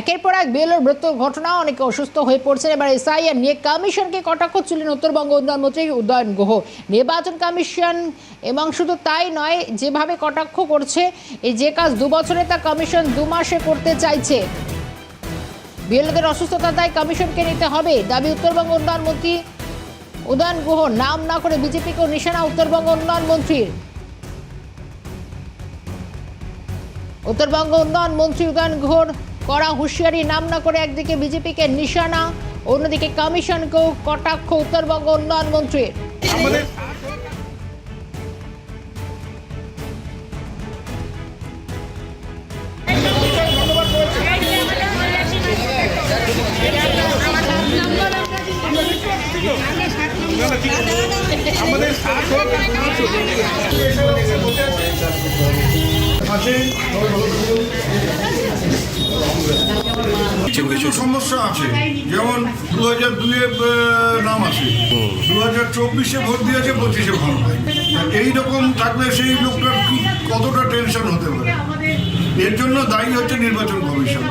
একের পর এক বিএলওর মৃত্যুর ঘটনা, অনেকে অসুস্থ হয়ে পড়ছেন। এবার এসআইআর নিয়ে কমিশনকে কটাক্ষ ছিলেন উত্তরবঙ্গ উন্নয়ন মন্ত্রী উদয়ন গুহ। নির্বাচন কমিশন এবং শুধু তাই নয়, যেভাবে কটাক্ষ করছে, এই যে কাজ দু বছরে তা কমিশন দু মাসে করতে চাইছে। বিএলওদের অসুস্থতা তাই কমিশনকে নিতে হবে। দাবি উত্তরবঙ্গ উন্নয়ন মন্ত্রী উদয়ন গুহ। নাম না করে বিজেপিকেও নিশানা উত্তরবঙ্গ উন্নয়ন মন্ত্রীর। উত্তরবঙ্গ উন্নয়ন মন্ত্রী উদয়ন ঘোর করা হুঁশিয়ারি নাম না করে একদিকে বিজেপিকে নিশানা অন্যদিকে কমিশনকেও কটাক্ষ উত্তরবঙ্গ উন্নয়ন মন্ত্রীর। কিছু সমস্যা আছে। যেমন দু হাজার দুইয়ে নাম আছে। দু হাজার চব্বিশে ভোট দিয়েছে, পঁচিশে ভোট এইরকম থাকলে সেই লোকটার কতটা টেনশন হতে পারে? এর জন্য দায়ী হচ্ছে নির্বাচন কমিশন।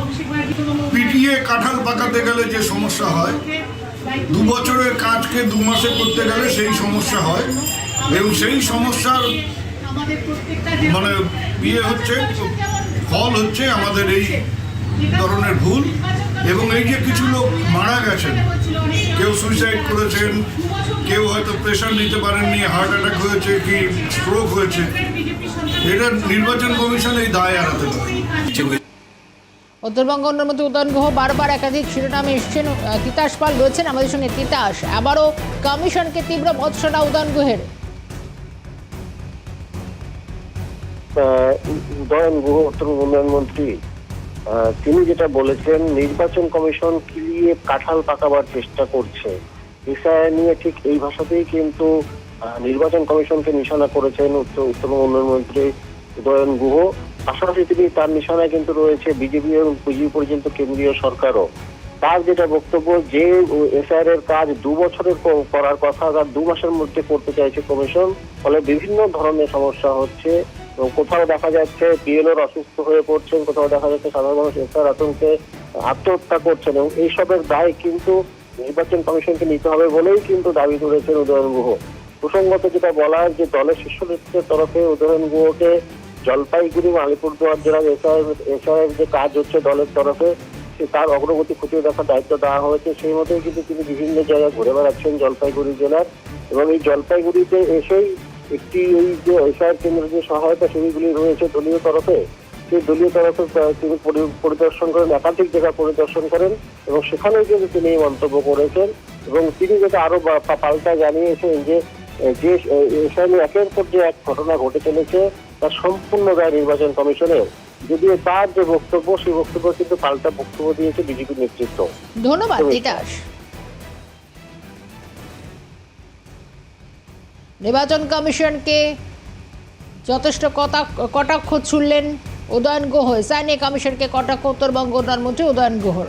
পিটিএ কাঁঠাল পাকাতে গেলে যে সমস্যা হয়, দু বছরের কাজকে দু মাসে করতে গেলে সেই সমস্যা হয়। এবং সেই সমস্যার মানে ইয়ে হচ্ছে, ফল হচ্ছে আমাদের এই ধরনের ভুল এবং এই যে কিছু লোক মারা গেছেন কেউ সুইসাইড করেছেন কেউ হয়তো প্রেশার নিতে পারেননি হার্ট অ্যাটাক হয়েছে কি স্ট্রোক হয়েছে এটা নির্বাচন কমিশন এই দায় এড়াতে পারে। উত্তরবঙ্গ উন্নয়ন মন্ত্রী উদয়ন গুহ বারবার একাধিক শিরোনামে এসছেন। তিতাস পাল রয়েছেন আমাদের সঙ্গে। তিতাস আবারও কমিশনকে তীব্র ভৎসনা উদয়ন গুহের। উদয়ন গুহ উত্তর উন্নয়ন মন্ত্রী। তিনি যেটা বলেছেন, নির্বাচন কমিশন কিলিয়ে কাঁঠাল পাকাবার চেষ্টা করছে। বিষয় নিয়ে ঠিক এই ভাষাতেই কিন্তু নির্বাচন কমিশনকে নিশানা করেছেন উত্তর উত্তরবঙ্গ উন্নয়ন মন্ত্রী উদয়ন গুহ। পাশাপাশি তিনি তার নিশানায় কিন্তু রয়েছে বিজেপি এবং বিজেপি পর্যন্ত কেন্দ্রীয় সরকারও। তার যেটা বক্তব্য, যে এসআইআর এর কাজ দু বছরের করার কথা, তার দু মাসের মধ্যে করতে চাইছে কমিশন, ফলে বিভিন্ন ধরনের সমস্যা হচ্ছে। কোথাও দেখা যাচ্ছে পিএলওর অসুস্থ হয়ে পড়ছেন, কোথাও দেখা যাচ্ছে সাধারণ মানুষ এসআর আতঙ্কে আত্মহত্যা করছেন এবং এইসবের দায় কিন্তু নির্বাচন কমিশনকে নিতে হবে বলেই কিন্তু দাবি করেছেন উদয়ন গুহ। প্রসঙ্গত যেটা বলা যে দলের শীর্ষ নেতৃত্বের তরফে উদয়ন গুহকে জলপাইগুড়ি এবং আলিপুরদুয়ার জেলার এসআইয়ের যে কাজ হচ্ছে দলের তরফে, সে তার অগ্রগতি খতিয়ে দেখার দায়িত্ব দেওয়া হয়েছে। সেই মতোই কিন্তু তিনি বিভিন্ন জায়গায় ঘুরে বেড়াচ্ছেন জলপাইগুড়ি জেলার এবং এই জলপাইগুড়িতে এসেই একটি ওই যে এসআইয়ের কেন্দ্রের যে সহায়তা সেগুলি রয়েছে দলীয় তরফে সেই দলীয় তরফে তিনি পরিদর্শন করেন একাধিক জায়গা পরিদর্শন করেন এবং সেখানেও কিন্তু তিনি এই মন্তব্য করেছেন এবং তিনি যেটা আরও পাল্টা জানিয়েছেন যে যে এসআই একের পর যে এক ঘটনা ঘটে চলেছে তার সম্পূর্ণ দায় নির্বাচন কমিশনের। যদিও তার যে বক্তব্য সেই বক্তব্য কিন্তু পাল্টা বক্তব্য দিয়েছে বিজেপি নেতৃত্ব। ধন্যবাদ নির্বাচন কমিশনকে যথেষ্ট কথা- কটাক্ষ ছুড়লেন উদয়ন গুহ। সাইনি কমিশনকে কটাক্ষ, উত্তরবঙ্গ উন্নয়ন মন্ত্রী উদয়ন গুহর